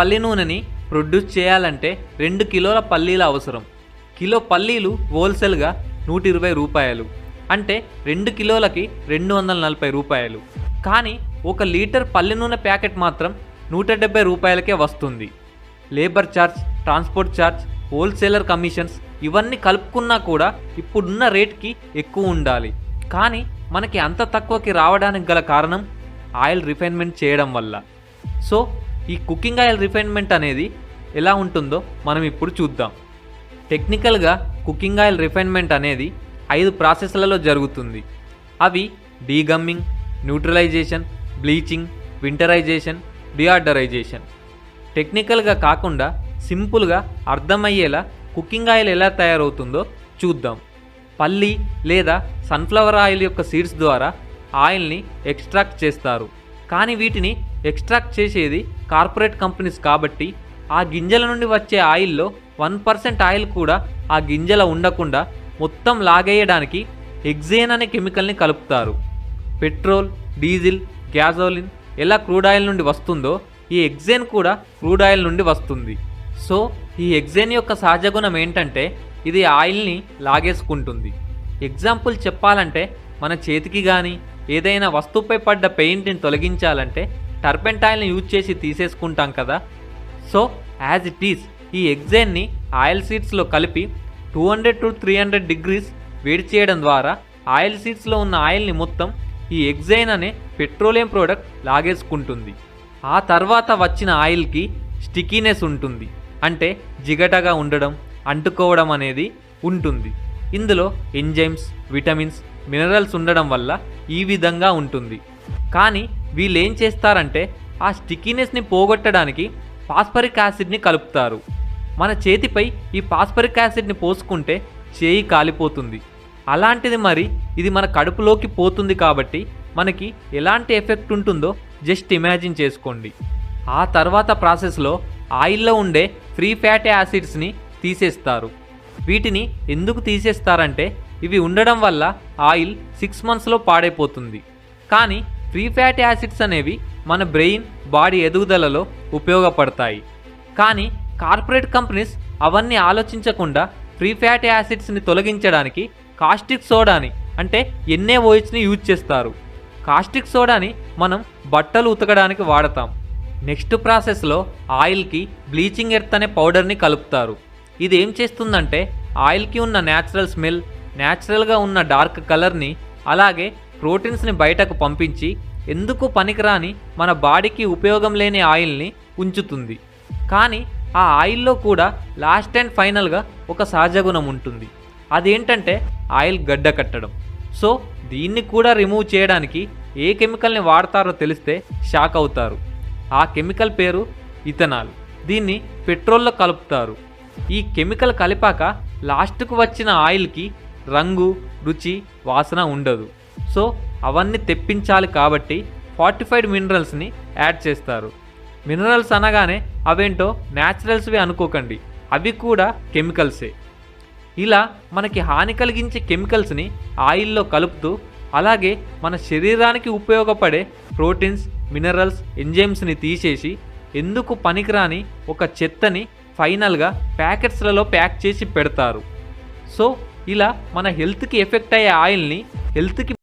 పల్లి నూనెని ప్రొడ్యూస్ చేయాలంటే రెండు కిలోల పల్లీల అవసరం. కిలో పల్లీలు హోల్సేల్గా నూట ఇరవై రూపాయలు. అంటే రెండు కిలోలకి రెండు వందల నలభై రూపాయలు. కానీ ఒక లీటర్ పల్లి నూనె ప్యాకెట్ మాత్రం నూట డెబ్బై రూపాయలకే వస్తుంది. Labour charge transport charge wholesaler commissions ఇవన్నీ కలుపుకున్నా కూడా ఇప్పుడున్న రేట్కి ఎక్కువ ఉండాలి. కానీ మనకి అంత తక్కువకి రావడానికి గల కారణం ఆయిల్ రిఫైన్మెంట్ చేయడం వల్ల. సో ఈ కుకింగ్ ఆయిల్ రిఫైన్మెంట్ అనేది ఎలా ఉంటుందో మనం ఇప్పుడు చూద్దాం. టెక్నికల్గా కుకింగ్ ఆయిల్ రిఫైన్మెంట్ అనేది ఐదు ప్రాసెస్లలో జరుగుతుంది. అవి డీగమ్మింగ్ న్యూట్రలైజేషన్ బ్లీచింగ్ వింటరైజేషన్ డిఆర్డరైజేషన్. టెక్నికల్గా కాకుండా సింపుల్గా అర్థమయ్యేలా కుకింగ్ ఆయిల్ ఎలా తయారవుతుందో చూద్దాం. పల్లి లేదా సన్ఫ్లవర్ ఆయిల్ యొక్క సీడ్స్ ద్వారా ఆయిల్ని ఎక్స్ట్రాక్ట్ చేస్తారు. కానీ వీటిని ఎక్స్ట్రాక్ట్ చేసేది కార్పొరేట్ కంపెనీస్ కాబట్టి ఆ గింజల నుండి వచ్చే ఆయిల్లో వన్ పర్సెంట్ ఆయిల్ కూడా ఆ గింజల ఉండకుండా మొత్తం లాగేయడానికి ఎగ్జేన్ అనే కెమికల్ని కలుపుతారు. పెట్రోల్ డీజిల్ గ్యాజోలిన్ ఎలా క్రూడ్ ఆయిల్ నుండి వస్తుందో ఈ ఎగ్జేన్ కూడా క్రూడ్ ఆయిల్ నుండి వస్తుంది. సో ఈ ఎగ్జేన్ యొక్క సహజ గుణం ఏంటంటే ఇది ఆయిల్ని లాగేసుకుంటుంది. ఎగ్జాంపుల్ చెప్పాలంటే మన చేతికి కానీ ఏదైనా వస్తువుపై పడ్డ పెయింట్ని తొలగించాలంటే టర్పెంట్ ఆయిల్ని యూజ్ చేసి తీసేసుకుంటాం కదా. సో యాజ్ ఇట్ ఈస్ ఈ ఎగ్జైన్ని ఆయిల్ సీడ్స్లో కలిపి two hundred to three hundred degrees వేడి చేయడం ద్వారా ఆయిల్ సీడ్స్లో ఉన్న ఆయిల్ని మొత్తం ఈ ఎగ్జైన్ అనే పెట్రోలియం ప్రోడక్ట్ లాగేసుకుంటుంది. ఆ తర్వాత వచ్చిన ఆయిల్కి స్టికీనెస్ ఉంటుంది. అంటే జిగటగా ఉండడం అంటుకోవడం అనేది ఉంటుంది. ఇందులో ఎంజైమ్స్ విటమిన్స్ మినరల్స్ ఉండడం వల్ల ఈ విధంగా ఉంటుంది. కానీ వీళ్ళు ఏం చేస్తారంటే ఆ స్టిక్కీనెస్ని పోగొట్టడానికి పాస్పరిక్ యాసిడ్ని కలుపుతారు. మన చేతిపై ఈ పాస్పరిక్ యాసిడ్ని పోసుకుంటే చేయి కాలిపోతుంది. అలాంటిది మరి ఇది మన కడుపులోకి పోతుంది కాబట్టి మనకి ఎలాంటి ఎఫెక్ట్ ఉంటుందో జస్ట్ ఇమాజిన్ చేసుకోండి. ఆ తర్వాత ప్రాసెస్లో ఆయిల్లో ఉండే ఫ్రీ ఫ్యాటీ యాసిడ్స్ని తీసేస్తారు. వీటిని ఎందుకు తీసేస్తారంటే ఇవి ఉండడం వల్ల ఆయిల్ సిక్స్ మంత్స్లో పాడైపోతుంది. కానీ ఫ్రీ ఫ్యాటీ యాసిడ్స్ అనేవి మన బ్రెయిన్ బాడీ ఎదుగుదలలో ఉపయోగపడతాయి. కానీ కార్పొరేట్ కంపెనీస్ అవన్నీ ఆలోచించకుండా ఫ్రీ ఫ్యాటీ యాసిడ్స్ని తొలగించడానికి కాస్టిక్ సోడాని అంటే ఎన్ఏఓహెచ్ని యూజ్ చేస్తారు. కాస్టిక్ సోడాని మనం బట్టలు ఉతకడానికి వాడతాం. నెక్స్ట్ ప్రాసెస్లో ఆయిల్కి బ్లీచింగ్ ఎర్త్ అనే పౌడర్ని కలుపుతారు. ఇది ఏం చేస్తుందంటే ఆయిల్కి ఉన్న న్యాచురల్ స్మెల్ న్యాచురల్గా ఉన్న డార్క్ కలర్ని అలాగే ప్రోటీన్స్ని బయటకు పంపించి ఎందుకు పనికిరాని మన బాడీకి ఉపయోగం లేని ఆయిల్ని ఉంచుతుంది. కానీ ఆ ఆయిల్లో కూడా లాస్ట్ అండ్ ఫైనల్గా ఒక సహజ గుణం ఉంటుంది. అదేంటంటే ఆయిల్ గడ్డ కట్టడం. సో దీన్ని కూడా రిమూవ్ చేయడానికి ఏ కెమికల్ని వాడతారో తెలిస్తే షాక్ అవుతారు. ఆ కెమికల్ పేరు ఇథనాల్. దీన్ని పెట్రోల్లో కలుపుతారు. ఈ కెమికల్ కలిపాక లాస్ట్కు వచ్చిన ఆయిల్కి రంగు రుచి వాసన ఉండదు. సో అవన్నీ తెప్పించాలి కాబట్టి ఫార్టిఫైడ్ మినరల్స్ని యాడ్ చేస్తారు. మినరల్స్ అనగానే అవేంటో న్యాచురల్స్వే అనుకోకండి. అవి కూడా కెమికల్సే. ఇలా మనకి హాని కలిగించే కెమికల్స్ని ఆయిల్లో కలుపుతూ అలాగే మన శరీరానికి ఉపయోగపడే ప్రోటీన్స్ మినరల్స్ ఎంజైమ్స్ని తీసేసి ఎందుకు పనికిరాని ఒక చెత్తని ఫైనల్గా ప్యాకెట్స్లలో ప్యాక్ చేసి పెడతారు. సో ఇలా మన హెల్త్కి ఎఫెక్ట్ అయ్యే ఆయిల్ని హెల్త్కి